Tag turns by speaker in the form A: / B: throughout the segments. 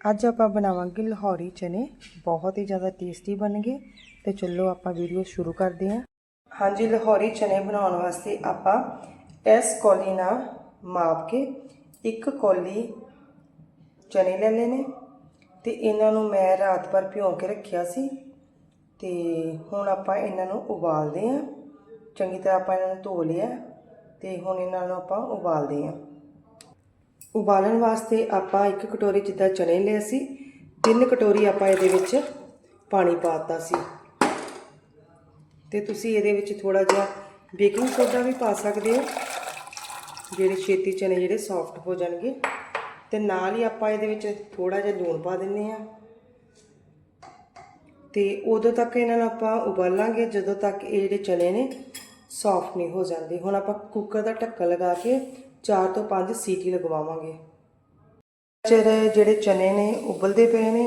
A: ਅੱਜ ਆਪਾਂ ਬਣਾਵਾਂਗੇ ਲਾਹੌਰੀ ਚਨੇ, ਬਹੁਤ ਹੀ ਜ਼ਿਆਦਾ ਟੇਸਟੀ ਬਣਨਗੇ ਤੇ ਚਲੋ ਆਪਾਂ ਵੀਡੀਓ ਸ਼ੁਰੂ ਕਰਦੇ ਹਾਂ। ਹਾਂਜੀ, ਲਾਹੌਰੀ ਚਨੇ ਬਣਾਉਣ ਵਾਸਤੇ ਆਪਾਂ ਇਸ ਕੌਲੀ ਨਾਲ ਮਾਪ ਕੇ ਇੱਕ ਕੌਲੀ ਚਨੇ ਲੈ ਲਏ ਨੇ ਤੇ ਇਹਨਾਂ ਨੂੰ ਮੈਂ ਰਾਤ ਭਰ ਭਿਓ ਕੇ ਰੱਖਿਆ ਸੀ ਤੇ ਹੁਣ ਆਪਾਂ ਇਹਨਾਂ ਨੂੰ ਉਬਾਲਦੇ ਹਾਂ। ਚੰਗੀ ਤਰ੍ਹਾਂ ਆਪਾਂ ਇਹਨਾਂ ਨੂੰ ਧੋ ਲਿਆ ਤੇ ਹੁਣ ਇਹਨਾਂ ਨੂੰ ਆਪਾਂ ਉਬਾਲਦੇ ਹਾਂ। ਉਬਾਲਣ ਵਾਸਤੇ ਆਪਾਂ ਇੱਕ ਕਟੋਰੀ ਜਿੱਦਾਂ ਚਨੇ ਲਏ ਸੀ, ਤਿੰਨ ਕਟੋਰੀ ਆਪਾਂ ਇਹਦੇ ਵਿੱਚ ਪਾਣੀ ਪਾਤਾ ਸੀ। ਤੇ ਤੁਸੀਂ ਇਹਦੇ ਵਿੱਚ ਥੋੜਾ ਜਿਹਾ ਬੇਕਿੰਗ ਸੋਡਾ ਵੀ ਪਾ ਸਕਦੇ ਹੋ, ਜਿਹੜੇ ਛੇਤੀ ਚਨੇ ਜਿਹੜੇ ਸੌਫਟ ਹੋ ਜਾਣਗੇ। ਤੇ ਨਾਲ ਹੀ ਆਪਾਂ ਇਹਦੇ ਵਿੱਚ ਥੋੜਾ ਜਿਹਾ ਲੂਣ ਪਾ ਦਿੰਨੇ ਆ ਤੇ ਉਦੋਂ ਤੱਕ ਇਹਨਾਂ ਨੂੰ ਆਪਾਂ ਉਬਾਲਾਂਗੇ, ਜਦੋਂ ਤੱਕ ਇਹ ਜਿਹੜੇ ਚਨੇ ਨੇ ਸੌਫਟ ਨਹੀਂ ਹੋ ਜਾਂਦੇ। ਹੁਣ ਆਪਾਂ ਕੁੱਕਰ ਦਾ ਢੱਕਣ ਲਗਾ ਕੇ 4 ਤੋਂ 5 ਸੀਟੀ ਲਗਵਾਵਾਂਗੇ। ਚਿਰ ਜਿਹੜੇ ਚਨੇ ਨੇ, ਉਬਲਦੇ ਪਏ ਨੇ,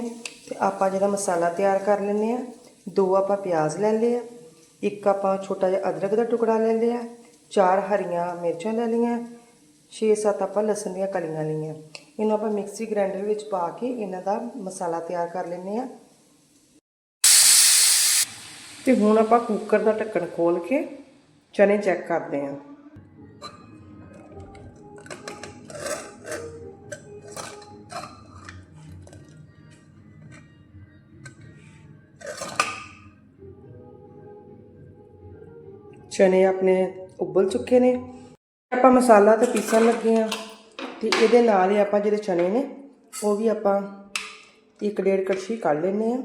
A: ਤੇ ਆਪਾਂ ਜਿਹੜਾ ਮਸਾਲਾ ਤਿਆਰ ਕਰ ਲੈਂਦੇ ਆ ਦੋ ਆਪਾਂ ਪਿਆਜ਼ ਲੈ ਲਏ ਆ, ਇੱਕ ਆਪਾਂ ਛੋਟਾ ਜਿਹਾ ਅਦਰਕ ਦਾ ਟੁਕੜਾ ਲੈ ਲਿਆ, ਚਾਰ ਹਰੀਆਂ ਮਿਰਚਾਂ ਲੈ ਲਈਆਂ 6-7 ਆਪਾਂ ਲਸਣ ਦੀਆਂ ਕਲੀਆਂ ਲਈਆਂ। ਇਹਨੂੰ ਆਪਾਂ ਮਿਕਸੀ ਗ੍ਰਾਈਂਡਰ ਵਿੱਚ ਪਾ ਕੇ ਇਹਨਾਂ ਦਾ ਮਸਾਲਾ ਤਿਆਰ ਕਰ ਲੈਂਦੇ ਆ ਤੇ ਹੁਣ ਆਪਾਂ ਕੁੱਕਰ ਦਾ ਢੱਕਣ ਖੋਲ ਕੇ ਚਨੇ ਚੈੱਕ ਕਰਦੇ ਹਾਂ। ਚਨੇ ਆਪਣੇ ਉਬਲ ਚੁੱਕੇ ਨੇ। ਆਪਾਂ ਮਸਾਲਾ ਤਾਂ ਪੀਸਣ ਲੱਗੇ ਆ ਤੇ ਇਹਦੇ ਨਾਲ ਹੀ ਆਪਾਂ ਜਿਹੜੇ ਚਨੇ ਨੇ, ਉਹ ਵੀ ਆਪਾਂ ਇੱਕ ਡੇਢ ਕੜਛੀ ਕੱਢ ਲੈਨੇ ਆ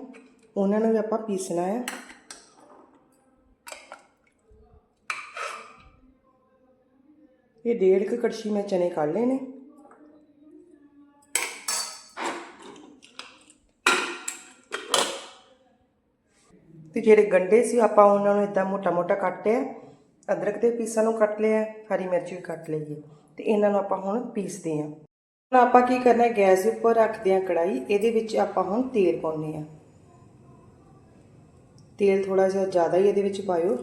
A: ਉਹਨਾਂ ਨੂੰ ਵੀ ਆਪਾਂ ਪੀਸਣਾ ਹੈ। ਇਹ ਡੇਢ ਕੁ ਕੜਛੀ ਮੈਂ ਚਨੇ ਕੱਢ ਲਏ ਨੇ ਤੇ ਜਿਹੜੇ ਗੰਡੇ ਸੀ, ਆਪਾਂ ਉਹਨਾਂ ਨੂੰ ਇਦਾਂ ਮੋਟਾ-ਮੋਟਾ ਕੱਟਿਆ ਅਦਰਕ ਦੇ ਪੀਸਾਂ ਨੂੰ ਕੱਟ ਲਿਆ, ਹਰੀ ਮਿਰਚ ਵੀ ਕੱਟ ਲਈ ਹੈ ਤੇ ਇਹਨਾਂ ਨੂੰ ਆਪਾਂ ਹੁਣ ਪੀਸਦੇ ਹਾਂ। ਹੁਣ ਆਪਾਂ ਕੀ ਕਰਨਾ ਹੈ, ਗੈਸ ਦੇ ਉੱਪਰ ਰੱਖਦੇ ਹਾਂ ਕੜਾਈ ਇਹਦੇ ਵਿੱਚ ਆਪਾਂ ਹੁਣ ਤੇਲ ਪਾਉਨੇ ਆ ਤੇਲ ਥੋੜਾ ਜਿਹਾ ਜ਼ਿਆਦਾ ਹੀ ਇਹਦੇ ਵਿੱਚ ਪਾਇਓ।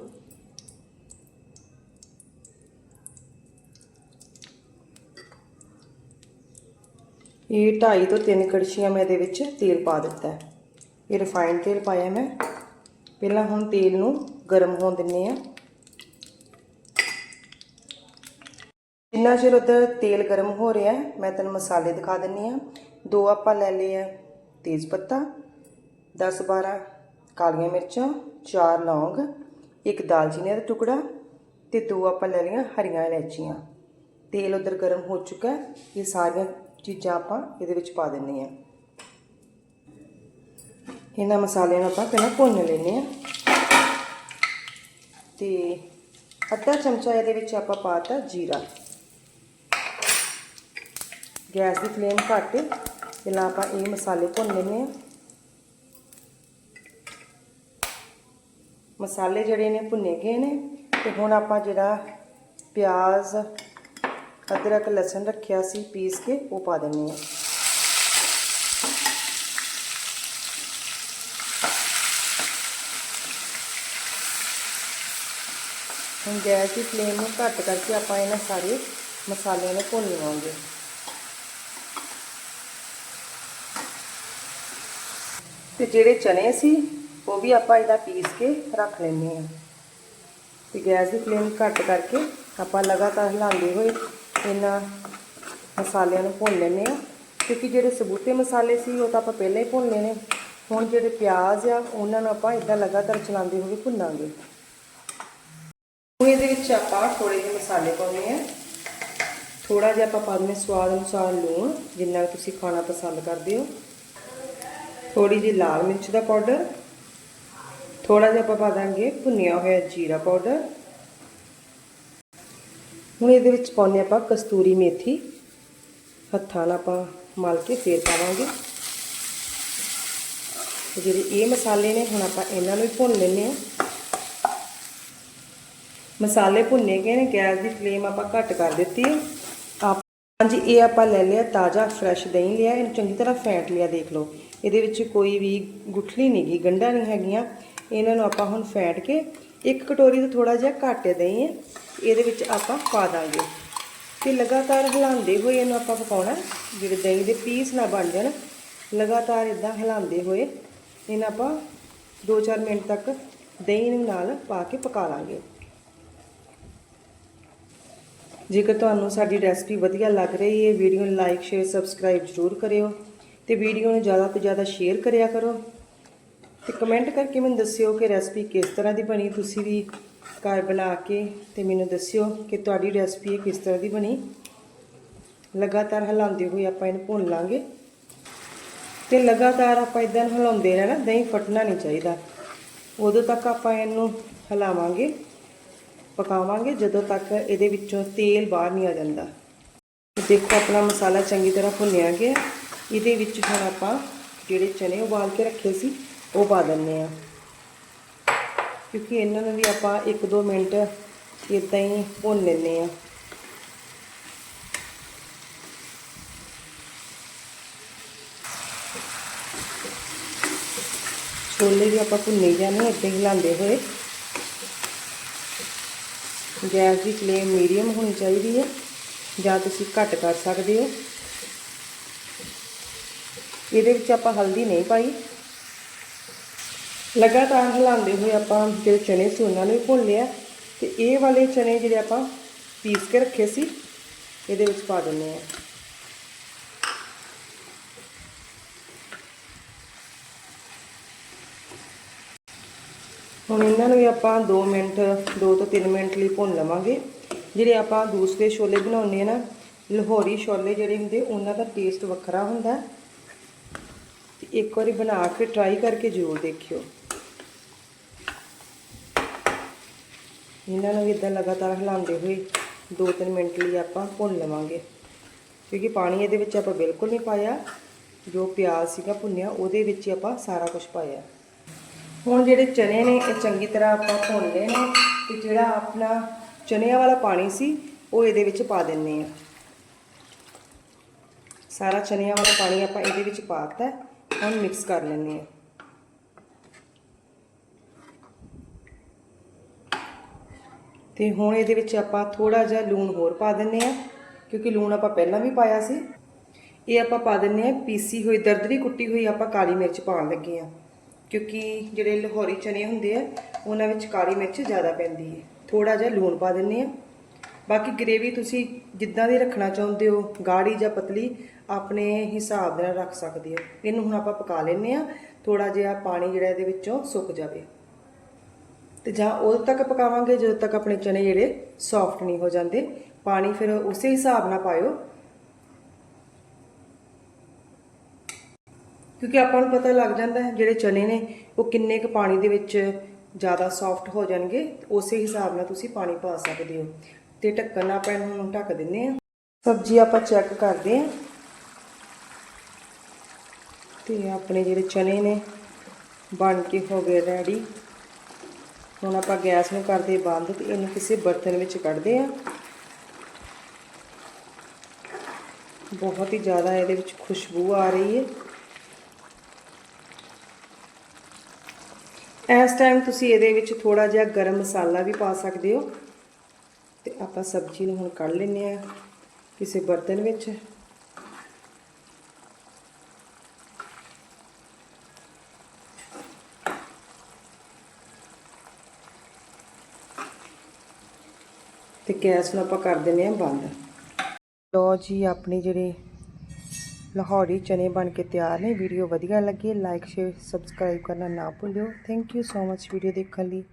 A: ਇਹ 2.5 ਤੋਂ 3 ਕੜਛੀਆਂ ਮੈਂ ਇਹਦੇ ਵਿੱਚ ਤੇਲ ਪਾ ਦਿੱਤਾ ਹੈ। ਇਹ ਰਿਫਾਈਨਡ ਤੇਲ ਪਾਇਆ ਮੈਂ। ਪਹਿਲਾਂ ਹੁਣ ਤੇਲ ਨੂੰ ਗਰਮ ਹੋਣ ਦਿੰਨੇ ਆ। ਜਿੰਨਾ ਚਿਰ ਉਧਰ ਤੇਲ ਗਰਮ ਹੋ ਰਿਹਾ, ਮੈਂ ਤੈਨੂੰ ਮਸਾਲੇ ਦਿਖਾ ਦਿੰਨੀ ਆ। ਦੋ ਆਪਾਂ ਲੈ ਲਏ ਆ ਤੇਜ਼ ਪੱਤਾ 10 12 ਕਾਲੀਆਂ ਮਿਰਚਾਂ, ਚਾਰ ਲੌਂਗ, ਇੱਕ ਦਾਲਚੀਨੀ ਦਾ ਟੁਕੜਾ ਤੇ ਦੋ ਆਪਾਂ ਲੈ ਲਈਆਂ ਹਰੀਆਂ ਇਲਾਇਚੀਆਂ। ਤੇਲ ਉਧਰ ਗਰਮ ਹੋ ਚੁੱਕਾ ਇਹ ਸਾਰੀਆਂ ਚੀਜ਼ਾਂ ਆਪਾਂ ਇਹਦੇ ਵਿੱਚ ਪਾ ਦਿੰਨੇ ਆ। ਇਹਨਾਂ ਮਸਾਲਿਆਂ ਨੂੰ ਆਪਾਂ ਪਹਿਲਾਂ ਭੁੰਨ ਲੈਨੇ ਆ ਤੇ ਅੱਧਾ ਚਮਚਾ ਇਹਦੇ ਵਿੱਚ ਆਪਾਂ ਪਾਤਾ ਜੀਰਾ। ਗੈਸ ਦੀ ਫਲੇਮ ਘੱਟ ਪਹਿਲਾਂ ਆਪਾਂ ਇਹ ਮਸਾਲੇ ਭੁੰਨ ਲੈਨੇ ਆ ਮਸਾਲੇ ਜਿਹੜੇ ਨੇ, ਭੁੰਨੇ ਗਏ ਨੇ। ਤੇ ਹੁਣ ਆਪਾਂ ਜਿਹੜਾ ਪਿਆਜ਼, ਅਦਰਕ, ਲਸਣ ਰੱਖਿਆ ਸੀ, ਪੀਸ ਕੇ ਉਹ ਪਾ ਦਿੰਨੇ ਆ ਹੁਣ ਗੈਸ ਦੀ ਫਲੇਮ ਨੂੰ ਘੱਟ ਕਰਕੇ ਆਪਾਂ ਇਹਨਾਂ ਸਾਰੇ ਮਸਾਲਿਆਂ ਨੂੰ ਭੁੰਨ ਲਵਾਂਗੇ। ਤੇ ਜਿਹੜੇ ਚਨੇ ਸੀ, ਉਹ ਵੀ ਆਪਾਂ ਇਹਦਾ ਪੀਸ ਕੇ ਰੱਖ ਲੈਣੇ ਆ ਤੇ ਗੈਸ ਦੀ ਫਲੇਮ ਘੱਟ ਕਰਕੇ ਆਪਾਂ ਲਗਾਤਾਰ ਹਿਲਾਉਂਦੇ ਹੋਏ ਇਹਨਾਂ ਮਸਾਲਿਆਂ ਨੂੰ ਭੁੰਨ ਲੈਣੇ ਆ ਕਿਉਂਕਿ ਜਿਹੜੇ ਸਬੂਤੇ ਮਸਾਲੇ ਸੀ, ਉਹ ਤਾਂ ਆਪਾਂ ਪਹਿਲਾਂ ਹੀ ਭੁੰਨ ਲਏ ਨੇ ਹੁਣ ਜਿਹੜੇ ਪਿਆਜ਼ ਆ, ਉਹਨਾਂ ਨੂੰ ਆਪਾਂ ਇਦਾਂ ਲਗਾਤਾਰ ਚਲਾਉਂਦੇ ਹੋਏ ਭੁੰਨਾਂਗੇ। ਹੁਣ ਇਹਦੇ ਵਿੱਚ ਆਪਾਂ ਥੋੜੇ ਜਿਹੇ ਮਸਾਲੇ ਪਾਉਣੇ ਆ। ਥੋੜਾ ਜਿਹਾ ਆਪਾਂ ਪਾ ਦਿੰਦੇ ਸਵਾਦ ਅਨੁਸਾਰ ਲੂਣ, ਜਿੰਨਾ ਤੁਸੀਂ ਖਾਣਾ ਪਸੰਦ ਕਰਦੇ ਹੋ। ਥੋੜੀ ਜਿਹੀ ਲਾਲ ਮਿਰਚ ਦਾ ਪਾਊਡਰ। ਥੋੜਾ ਜਿਹਾ ਆਪਾਂ ਪਾ ਦਾਂਗੇ ਭੁੰਨਿਆ ਹੋਇਆ ਜੀਰਾ ਪਾਊਡਰ। ਹੁਣ ਇਹਦੇ ਵਿੱਚ ਪਾਉਨੇ ਆਪਾਂ ਕਸਤੂਰੀ ਮੇਥੀ। ਹੱਥਾਂ ਨਾਲ ਆਪਾਂ ਮਲ ਕੇ ਫੇਰ ਪਾਵਾਂਗੇ। ਜਿਹੜੇ ਇਹ ਮਸਾਲੇ ਨੇ, ਹੁਣ ਆਪਾਂ ਇਹਨਾਂ ਨੂੰ ਵੀ ਭੁੰਨ ਲੈਣੇ ਆ ਮਸਾਲੇ ਭੁੰਨੇ ਗਏ ਨੇ, ਗੈਸ ਦੀ ਫਲੇਮ ਆਪਾਂ ਘੱਟ ਕਰ ਦਿੱਤੀ ਹੈ। ਆਪ ਹਾਂਜੀ, ਇਹ ਆਪਾਂ ਲੈ ਲਿਆ, ਤਾਜ਼ਾ ਫਰੈਸ਼ ਦਹੀਂ ਲਿਆ, ਇਹਨੂੰ ਚੰਗੀ ਤਰ੍ਹਾਂ ਫੈਂਟ ਲਿਆ, ਦੇਖ ਲਓ। ਇਹਦੇ ਵਿੱਚ ਕੋਈ ਵੀ ਗੁਠਲੀ ਨਹੀਂ ਗੀ, ਗੰਢਾਂ ਨਹੀਂ ਹੈਗੀਆਂ। ਇਹਨਾਂ ਨੂੰ ਆਪਾਂ ਹੁਣ ਫੈਂਟ ਕੇ, ਇੱਕ ਕਟੋਰੀ ਤੋਂ ਥੋੜਾ ਜਿਹਾ ਘੱਟ ਦਹੀਂ ਹੈ, ਇਹਦੇ ਵਿੱਚ ਆਪਾਂ ਪਾ ਦਾਂਗੇ। ਤੇ ਲਗਾਤਾਰ ਹਿਲਾਉਂਦੇ ਹੋਏ ਇਹਨੂੰ ਆਪਾਂ ਪਕਾਉਣਾ ਜਿਹੜੇ ਦਹੀਂ ਦੇ ਪੀਸ ਨਾ ਬਣ ਜਾਣ, ਲਗਾਤਾਰ ਇਦਾਂ ਹਿਲਾਉਂਦੇ ਹੋਏ ਇਹਨਾਂ ਆਪਾਂ 2-4 ਮਿੰਟ ਤੱਕ ਦਹੀਂ ਨੂੰ ਨਾਲ ਪਾ ਕੇ ਪਕਾ ਲਾਂਗੇ। ਜੇਕਰ ਤੁਹਾਨੂੰ ਸਾਡੀ ਰੈਸਪੀ ਵਧੀਆ ਲੱਗ ਰਹੀ ਹੈ, ਵੀਡੀਓ ਨੂੰ ਲਾਈਕ ਸ਼ੇਅਰ ਸਬਸਕ੍ਰਾਈਬ ਜ਼ਰੂਰ ਕਰਿਓ ਤੇ ਵੀਡੀਓ ਨੂੰ ਜ਼ਿਆਦਾ ਤੋਂ ਜ਼ਿਆਦਾ ਸ਼ੇਅਰ ਕਰਿਆ ਕਰੋ ਤੇ ਕਮੈਂਟ ਕਰਕੇ ਮੈਨੂੰ ਦੱਸਿਓ ਕਿ ਰੈਸਪੀ ਕਿਸ ਤਰ੍ਹਾਂ ਦੀ ਬਣੀ, ਤੁਸੀਂ ਵੀ ਘਰ ਬਣਾ ਕੇ ਤੇ ਮੈਨੂੰ ਦੱਸਿਓ ਕਿ ਤੁਹਾਡੀ ਰੈਸਪੀ ਕਿਸ ਤਰ੍ਹਾਂ ਦੀ ਬਣੀ। ਲਗਾਤਾਰ ਹਿਲਾਉਂਦੇ ਹੋਏ ਆਪਾਂ ਇਹਨੂੰ ਭੁੰਨ ਲਾਂਗੇ ਤੇ ਲਗਾਤਾਰ ਆਪਾਂ ਇਦਾਂ ਹਿਲਾਉਂਦੇ ਰਹਿਣਾ, ਦਹੀਂ ਫਟਣਾ ਨਹੀਂ ਚਾਹੀਦਾ। ਉਦੋਂ ਤੱਕ ਆਪਾਂ ਇਹਨੂੰ ਹਿਲਾਵਾਂਗੇ। ਪਕਾਵਾਂਗੇ ਜਦੋਂ ਤੱਕ ਇਹਦੇ ਵਿੱਚੋਂ ਤੇਲ ਬਾਹਰ ਨਹੀਂ ਆ ਜਾਂਦਾ। ਦੇਖੋ, ਆਪਣਾ ਮਸਾਲਾ ਚੰਗੀ ਤਰ੍ਹਾਂ ਭੁੰਨਿਆ ਗਿਆ। ਇਹਦੇ ਵਿੱਚ ਹੁਣ ਆਪਾਂ ਜਿਹੜੇ ਚਨੇ ਉਬਾਲ ਕੇ ਰੱਖੇ ਸੀ, ਉਹ ਪਾ ਦਿੰਨੇ ਆ ਕਿਉਂਕਿ ਇਹਨਾਂ ਨੂੰ ਵੀ ਆਪਾਂ 1-2 ਮਿੰਟ ਇਦਾਂ ਹੀ ਭੁੰਨ ਲੈਂਦੇ ਆ ਛੋਲੇ ਵੀ ਆਪਾਂ ਭੁੰਨੇ ਜਾਣੇ ਇੱਦਾਂ ਹੀ ਹਿਲਾਉਂਦੇ ਹੋਏ। ਗੈਸ ਦੀ ਫਲੇਮ ਮੀਡੀਅਮ ਹੋਣੀ ਚਾਹੀਦੀ ਹੈ ਜਾਂ ਤੁਸੀਂ ਘੱਟ ਕਰ ਸਕਦੇ ਹੋ। ਇਹਦੇ ਵਿੱਚ ਆਪਾਂ ਹਲਦੀ ਨਹੀਂ ਪਾਈ। ਲਗਾਤਾਰ ਹਿਲਾਉਂਦੇ ਹੋਏ ਆਪਾਂ ਜਿਹੜੇ ਚਨੇ ਸੀ ਉਹਨਾਂ ਨੂੰ ਵੀ ਭੁੰਨ ਲਿਆ ਤੇ ਇਹ ਵਾਲੇ ਚਨੇ ਜਿਹੜੇ ਆਪਾਂ ਪੀਸ ਕੇ ਰੱਖੇ ਸੀ, ਇਹਦੇ ਵਿੱਚ ਪਾ ਦਿੰਦੇ ਆ ਹੁਣ ਇਹਨਾਂ ਨੂੰ ਵੀ ਆਪਾਂ 2 ਮਿੰਟ 2 ਤੋਂ 3 ਮਿੰਟ ਲਈ ਭੁੰਨ ਲਵਾਂਗੇ। ਜਿਹੜੇ ਆਪਾਂ ਦੂਸਰੇ ਛੋਲੇ ਬਣਾਉਂਦੇ ਆ ਨਾ, ਲਾਹੌਰੀ ਛੋਲੇ ਜਿਹੜੇ ਹੁੰਦੇ, ਉਹਨਾਂ ਦਾ ਟੇਸਟ ਵੱਖਰਾ ਹੁੰਦਾ। ਤੇ ਇੱਕ ਵਾਰੀ ਬਣਾ ਕੇ ਟਰਾਈ ਕਰਕੇ ਜ਼ਰੂਰ ਦੇਖਿਓ। ਇਹਨਾਂ ਨੂੰ ਵੀ ਇਦਾਂ ਲਗਾਤਾਰ ਹਿਲਾਉਂਦੇ ਹੋਏ 2-3 ਮਿੰਟ ਲਈ ਆਪਾਂ ਭੁੰਨ ਲਵਾਂਗੇ। ਕਿਉਂਕਿ ਪਾਣੀ ਇਹਦੇ ਵਿੱਚ ਆਪਾਂ ਬਿਲਕੁਲ ਨਹੀਂ ਪਾਇਆ। ਜੋ ਪਿਆਜ਼ ਸੀਗਾ ਭੁੰਨਿਆ, ਉਹਦੇ ਵਿੱਚ ਆਪਾਂ ਸਾਰਾ ਕੁਝ ਪਾਇਆ। ਹੁਣ ਜਿਹੜੇ ਚਨੇ ਨੇ, ਇਹ ਚੰਗੀ ਤਰ੍ਹਾਂ ਆਪਾਂ ਭੁੰਨ ਲਏ ਨੇ ਤੇ ਜਿਹੜਾ ਆਪਣਾ ਚਨਿਆਂ ਵਾਲਾ ਪਾਣੀ ਸੀ, ਉਹ ਇਹਦੇ ਵਿੱਚ ਪਾ ਦਿੰਨੇ ਆ ਸਾਰਾ ਚਨਿਆਂ ਵਾਲਾ ਪਾਣੀ ਆਪਾਂ ਇਹਦੇ ਵਿੱਚ ਪਾਤਾ, ਹੁਣ ਮਿਕਸ ਕਰ ਲੈਂਦੇ ਆ ਤੇ ਹੁਣ ਇਹਦੇ ਵਿੱਚ ਆਪਾਂ ਥੋੜਾ ਜਿਹਾ ਲੂਣ ਹੋਰ ਪਾ ਦਿੰਨੇ ਆ ਕਿਉਂਕਿ ਲੂਣ ਆਪਾਂ ਪਹਿਲਾਂ ਵੀ ਪਾਇਆ ਸੀ। ਇਹ ਆਪਾਂ ਪਾ ਦਿੰਨੇ ਆ ਪੀਸੀ ਹੋਈ ਦਰਦਰੀ ਕੁੱਟੀ ਹੋਈ ਆਪਾਂ ਕਾਲੀ ਮਿਰਚ ਪਾਉਣ ਲੱਗੇ ਆ ਕਿਉਂਕਿ ਜਿਹੜੇ ਲਾਹੌਰੀ ਚਨੇ ਹੁੰਦੇ ਆ, ਉਹਨਾਂ ਵਿੱਚ ਕਾਲੀ ਮਿਰਚ ਜ਼ਿਆਦਾ ਪੈਂਦੀ ਹੈ। ਥੋੜਾ ਜਿਹਾ ਲੂਣ ਪਾ ਦਿੰਨੇ ਆ ਬਾਕੀ ਗ੍ਰੇਵੀ ਤੁਸੀਂ ਜਿੱਦਾਂ ਦੀ ਰੱਖਣਾ ਚਾਹੁੰਦੇ ਹੋ, ਗਾੜੀ ਜਾਂ ਪਤਲੀ, ਆਪਣੇ ਹਿਸਾਬ ਦੇ ਨਾਲ ਰੱਖ ਸਕਦੇ ਹੋ। ਇਹਨੂੰ ਹੁਣ ਆਪਾਂ ਪਕਾ ਲੈਨੇ ਆ ਥੋੜਾ ਜਿਹਾ ਪਾਣੀ ਜਿਹੜਾ ਇਹਦੇ ਵਿੱਚੋਂ ਸੁੱਕ ਜਾਵੇ। ਤੇ ਜਾਂ ਉਦੋਂ ਤੱਕ ਪਕਾਵਾਂਗੇ, ਜਦੋਂ ਤੱਕ ਆਪਣੇ ਚਨੇ ਜਿਹੜੇ ਸੌਫਟ ਨਹੀਂ ਹੋ ਜਾਂਦੇ। ਪਾਣੀ ਫਿਰ ਉਸੇ ਹਿਸਾਬ ਨਾਲ ਪਾਇਓ। ਕਿਉਂਕਿ ਆਪਾਂ ਨੂੰ ਪਤਾ ਲੱਗ ਜਾਂਦਾ ਹੈ ਜਿਹੜੇ ਚਨੇ ਨੇ, ਉਹ ਕਿੰਨੇ ਕੁ ਪਾਣੀ ਦੇ ਵਿੱਚ ਜ਼ਿਆਦਾ ਸੌਫਟ ਹੋ ਜਾਣਗੇ, ਉਸੇ ਹਿਸਾਬ ਨਾਲ ਤੁਸੀਂ ਪਾਣੀ ਪਾ ਸਕਦੇ ਹੋ। ਤੇ ਢੱਕਣ ਨਾਲ ਆਪਾਂ ਨੂੰ ਢੱਕ ਦਿੰਨੇ ਆ ਸਬਜ਼ੀ ਆਪਾਂ ਚੈੱਕ ਕਰਦੇ ਆ ਤੇ ਆਪਣੇ ਜਿਹੜੇ ਚਨੇ ਨੇ, ਬਣ ਕੇ ਹੋ ਗਏ ਰੈਡੀ ਹੁਣ ਆਪਾਂ ਗੈਸ ਨੂੰ ਕਰਦੇ ਬੰਦ ਤੇ ਇਹਨੂੰ ਕਿਸੇ ਬਰਤਨ ਵਿੱਚ ਕੱਢਦੇ ਆ ਬਹੁਤ ਹੀ ਜ਼ਿਆਦਾ ਇਹਦੇ ਵਿੱਚ ਖੁਸ਼ਬੂ ਆ ਰਹੀ ਹੈ। ਇਸ ਟਾਈਮ ਤੁਸੀਂ ਇਹਦੇ ਵਿੱਚ ਥੋੜਾ ਜਿਹਾ ਗਰਮ ਮਸਾਲਾ ਵੀ ਪਾ ਸਕਦੇ ਹੋ। ਤੇ ਆਪਾਂ ਸਬਜ਼ੀ ਨੂੰ ਹੁਣ ਕੱਢ ਲੈਨੇ ਆ ਕਿਸੇ ਬਰਤਨ ਵਿੱਚ। ਤੇ ਗੈਸ ਨੂੰ ਆਪਾਂ ਕਰ ਦਿੰਨੇ ਆ ਬੰਦ। ਲੋ ਜੀ, ਆਪਣੇ ਜਿਹੜੇ ਲਾਹੌਰੀ ਚਨੇ ਬਣ ਕੇ ਤਿਆਰ ਨੇ। ਵੀਡੀਓ ਵਧੀਆ ਲੱਗੀ ਲਾਈਕ ਸ਼ੇਅਰ ਸਬਸਕ੍ਰਾਈਬ ਕਰਨਾ ਨਾ ਭੁੱਲਿਓ। Thank you so much video ਦੇਖਣ ਲਈ।